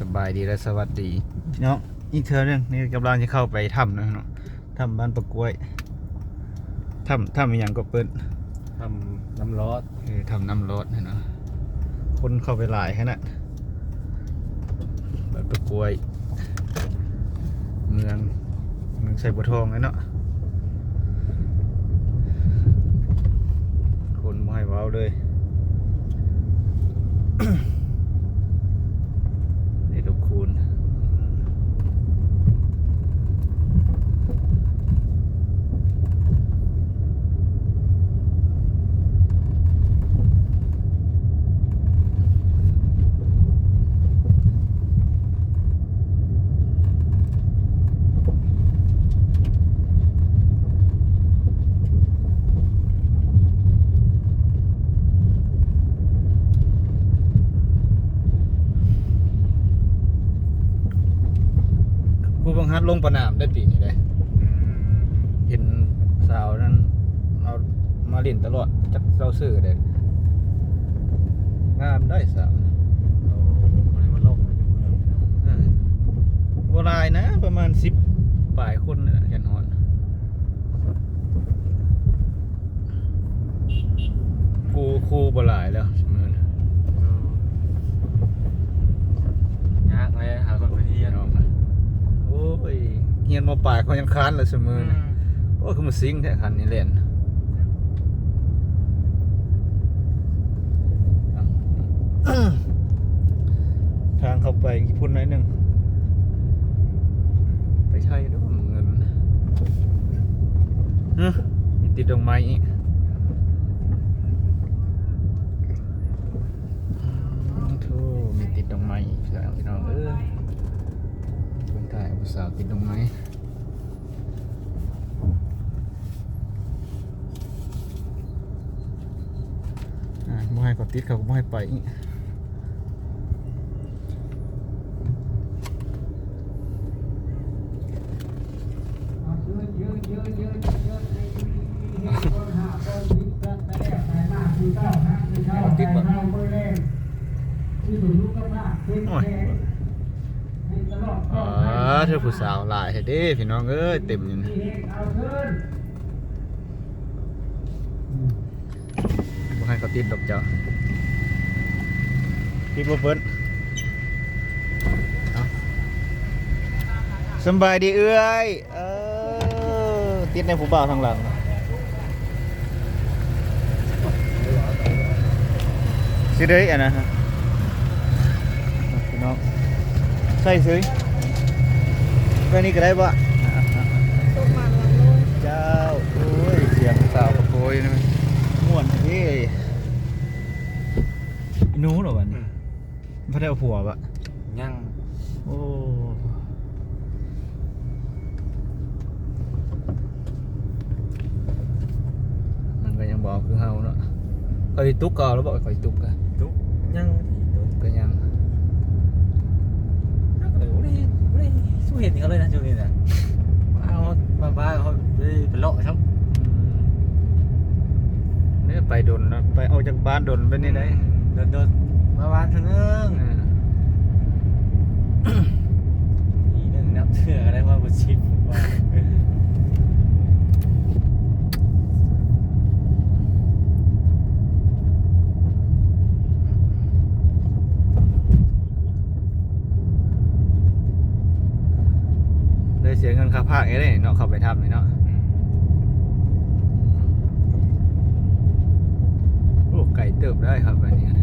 สบายดีและสวัสดี พี่น้องอีกเทอนึงนี่กำลังจะเข้าไปถ้ำนะพี่น้องถ้ำบ้านปะกล้วยถ้ำถ้ำอหย่างก็เปิดทำน้ำร้อนเออถ้ำน้ำรถนะเนาะคนเข้าไปหลายขนาดบ้านปะกล้วย เมืองเมืองไซบัวทองเลยเนาะคนไม่ให้เว้าเลย นี่ดอกคูณ ผู้บั งคับลงประนามได้ปีนี้ได้เห็นสาวนั้นเอามาเล่นตลอดจักเราซื้อเด็งามได้สาวเราไม่ได้มาลบมาอยู่เมืองอืมโบรายนะ ประมาณสิบปลายคนนี่แหละเห็นหอนครูครูโบหลายแล้วสมมติ ยากเลยหาคนไปเที่ยว น้องนะโอ้ยเฮียนมา ปลายเขายังค้านเลยสมมตินะโอ้คือมันซิงแท้คันนี้เล่นทางเข้าไปกี่พุ่นหน่อยหนึ่งไปใช่ด้วยเงินเฮ้ยมีติดดอกไม้อีกอืมโธ่มีติดดอกไม้อีกแล้วพี่น้องเอ้ยคนถ่ายผู้สาวติดดอกไม้ บ่ให้เขาติดเขาก็บ่ให้ไปอีกติดบ่โอ้ยอ๋อเธอผู้สาวหลายเฮ็ดเด้พี่น้องเอ้ยเต็มอยู่นี่บ่ให้เขา ติดดอกเจ้าติดบ่เพิ่นเอาสำบายดีเอ้ยเออติดในผู้บ่าวทางหลังสิได้อันนะฮะพี่น้องใส่ซื้อแค่นี้ก็ได้บ่เจ้า โอ้ย เสียงสาวประโกยนี่มันม่วนเฮ้ย หนูเหรอวะนี่พระเจ้าผัวปะยังโอ้มันก็ยังบอกคือเฮาเนาะคอยตุ๊กก่อนแล้วบอกคอยตุ๊กกันตุ๊กยังตุ๊กก็ยังนักเลยไม่ได้ไม่ได้สู้เห็นเขาเลยนะช่วงนี้นะเอามาบ้านเขาไปเป็นโลครับเนี่ยไปดนนะไปออกจากบ้านดนไปนี่ได้ เดินเดินมาบ้านเถอะนึงอีหนึ่งนับเถื่อก็ได้ว่าบุชิปว่าเลยเสียเงินค่าภาคเอ้เลยเนาะเข้าไปทำเลยเนาะโอ้ไก่เติบได้ครับอันนี้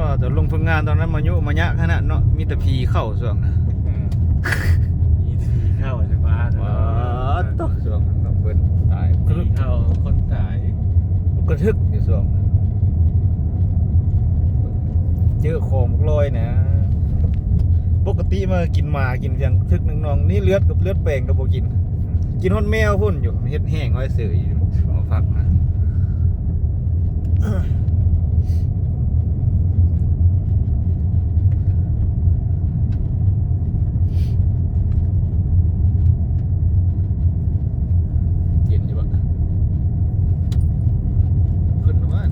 ว่าแต่ลงฝึกงานตอนนั้นมายุมายะขนาดเนาะมีแต่พีเข้าส่วงนะอีทีเข้าจะบ้านว้าตกส่วงต้องเปิดตายกรุ๊ปเข้าคนตายกระทึกอยู่ส่วงเจอของบักลอยนะ ปกติมากินหมากินเสียงทึกหนึ่งน้องนี่เลือดกับเลือดแปลงกับโบกิน กินฮอนแมวพุ่นอยู่เฮ็ดแห้งไว้เสืออยู่เอาฝักนะเย็นอยู่ปะขึ้นมา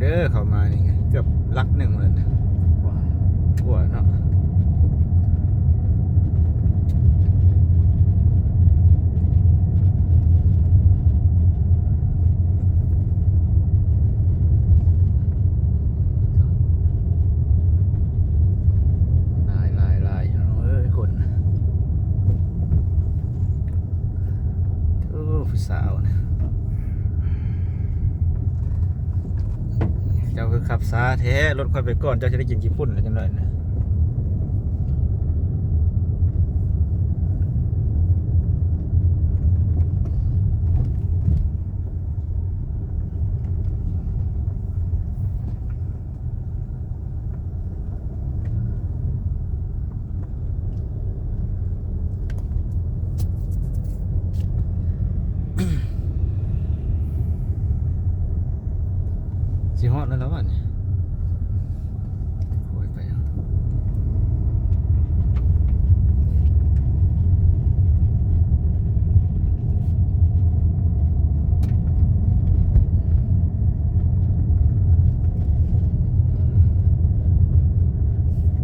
เด้อเข้ามานี่ไงเกือบลักหนึ่งเลยนะ กว่า หัวเนาะลายลายลายเอ้ยคนโอ้ผู้สาวนะ สาแท้รถค่อยไปก่อนเจ้าจะได้กินกี่ปุ่นนะจังเลยนะ สิฮอดแล้วแล้ววะเนี่ยโอ้ยไปยัง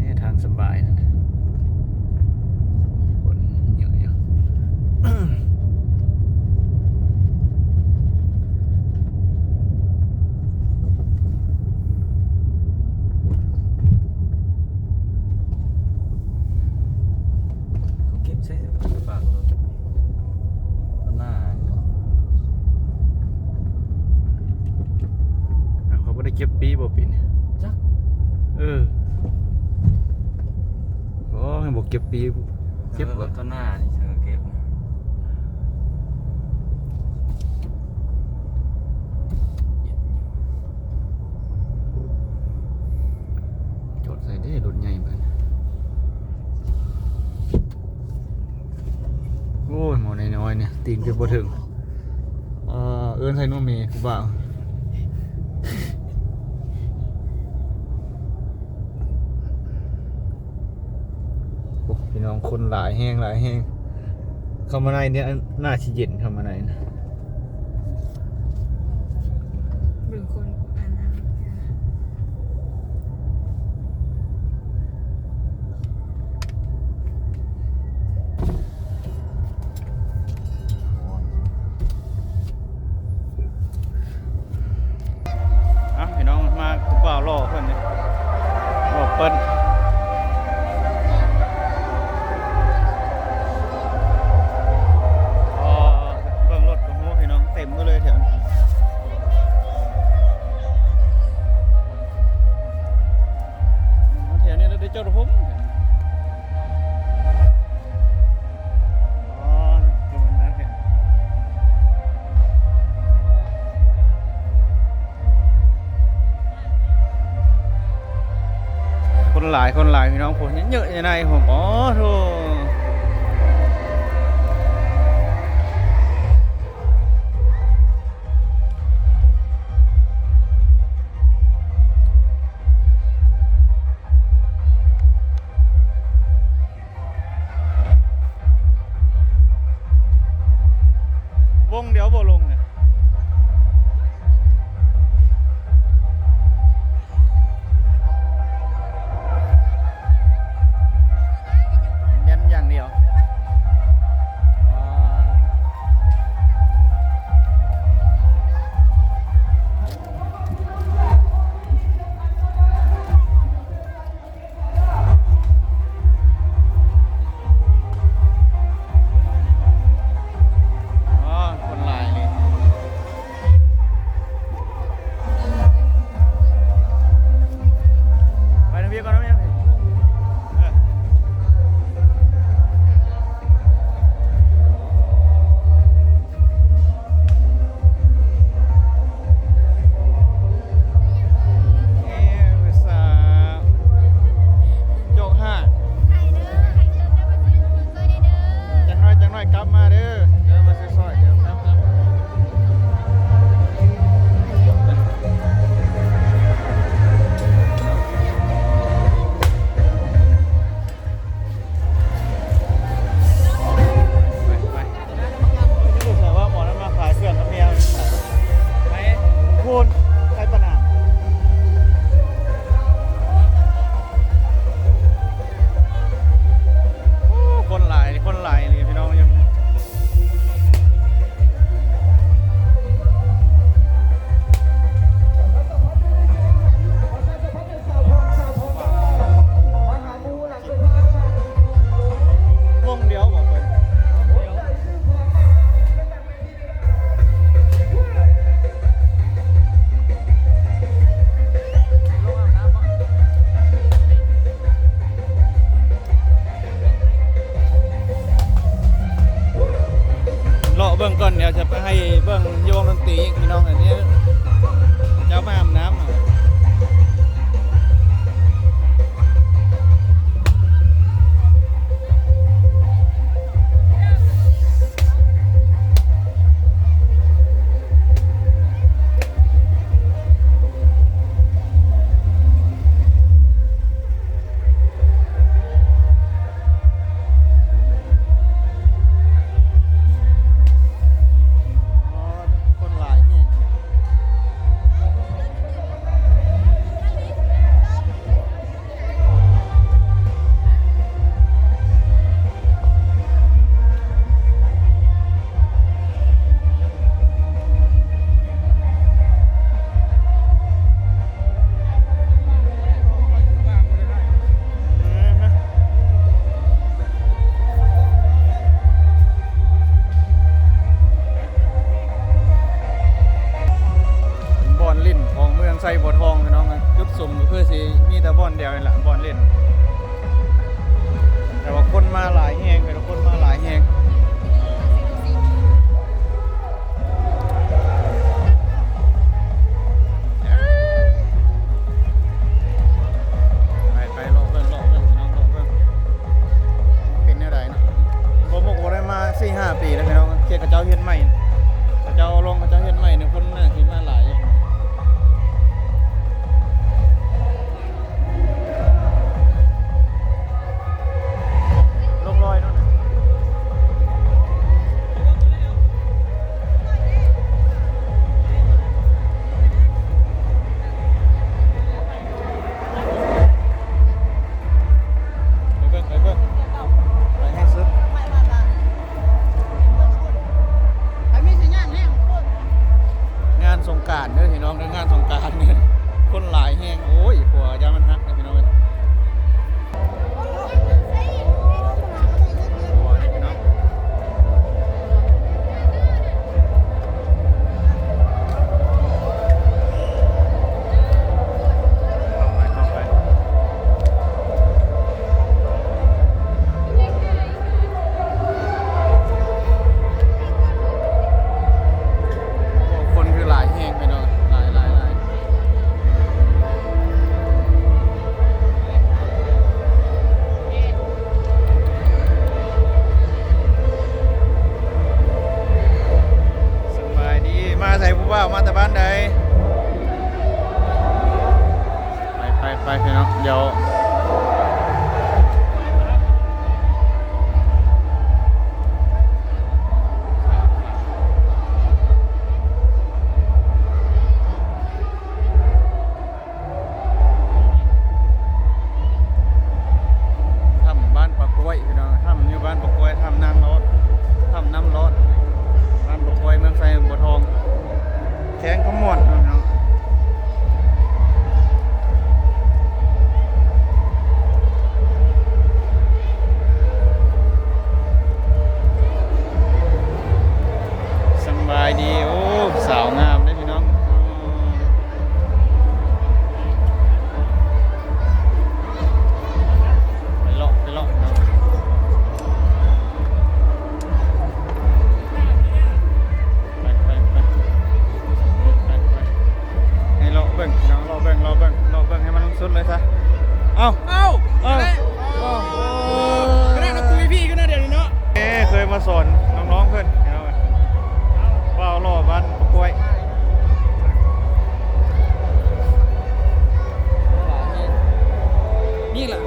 นี่ทางสบายนะคนเยอะอยู่ เขาเก็บใช่ฝากรถข้างหน้า อ้าวเขาไม่ได้เก็บปีบ่ปีเนี่ย จักเออโอ้ให้บอกเก็บปีเก็บเอก่ออนข้างหน้านี่เธอเก็บจดใส่ได้รถใหญ่ไปโอ้ยหมอน้อยๆเนี่ยตีนเกือบบ่ถึง เออเอิ้นใส่นุ่มมีกูบ่าวโอ้พี่น้อง คนหลายแห้งหลายแห้งเข้ามาในเนี่ยน่าชิเย็นเข้ามาในนะ คนหลายคนหลายพี่น้องผมเยอะๆยังไงผมอ๋อโธ่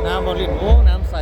น้ำบอลลินโอ้ น้ำใส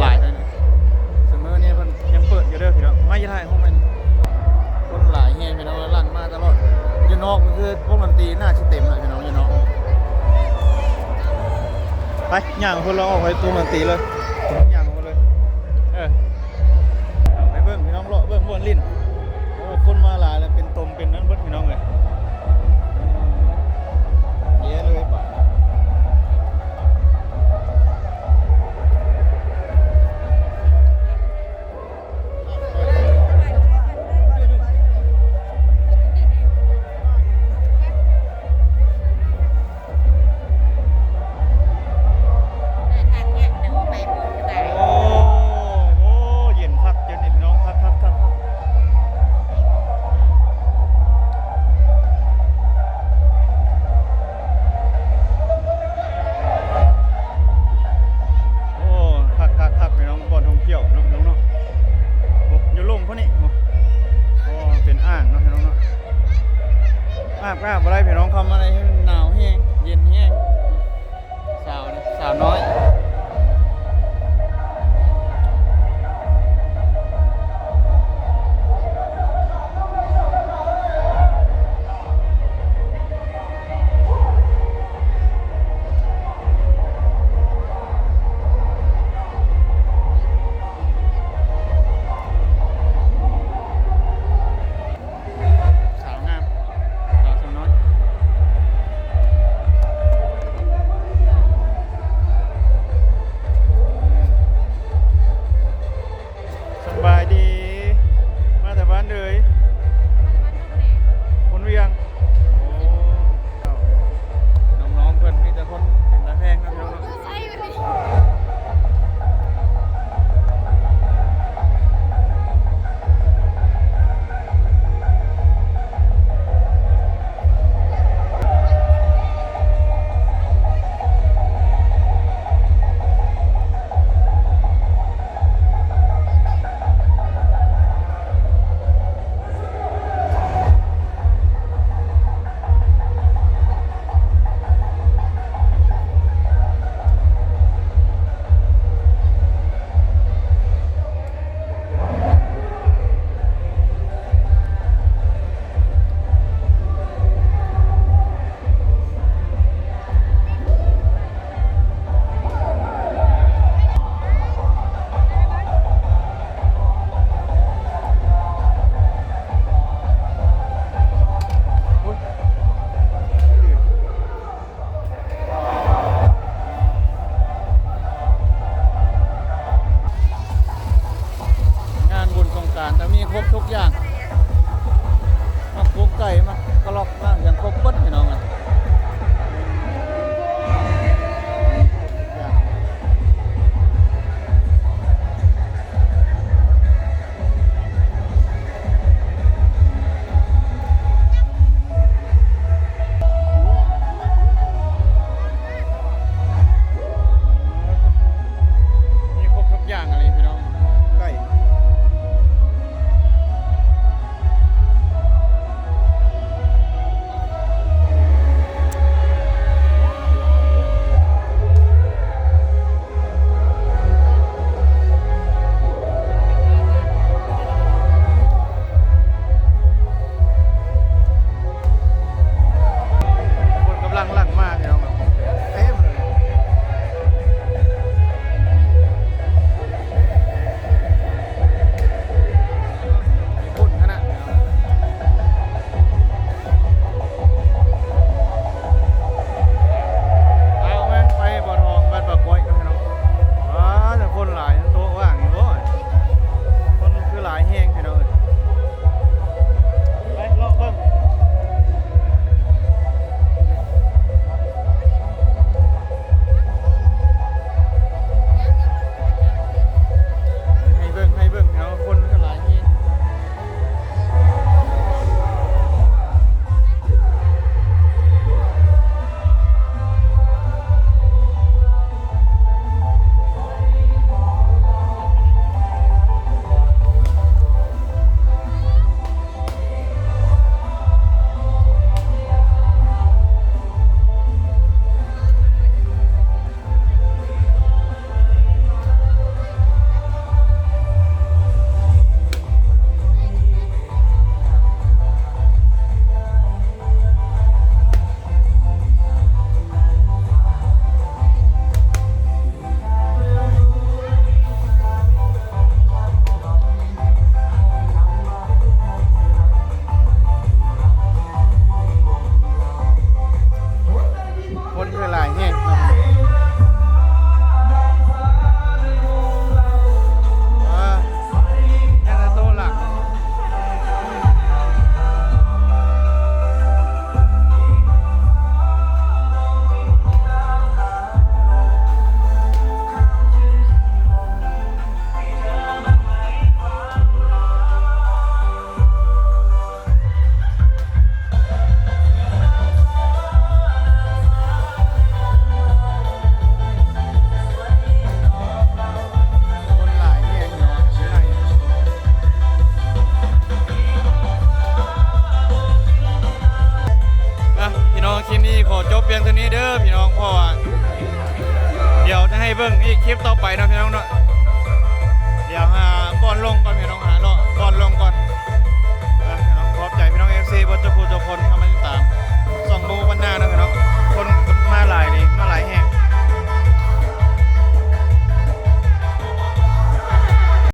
หลายเลยเมอร์นี่ยมันยังเปิดอยู่เด้อพี่น้องไม่ใด้เพราะมันคนหลายเงี้ยพี่น้องลั่นมากตลอดยูนอกมันคือพวกดนตรีน้าชิเต็มเลยพี่น้องยูนอกไปอย่างคนเราออกไปตัวดนตรีเลยอย่างคนเลยเออไปเบิ้งพี่น้องเลาะเบิ้งบนลิ้นโอ้คนมาหลายเลยเป็นตมเป็นนั้นเบิ้งพี่น้องเลย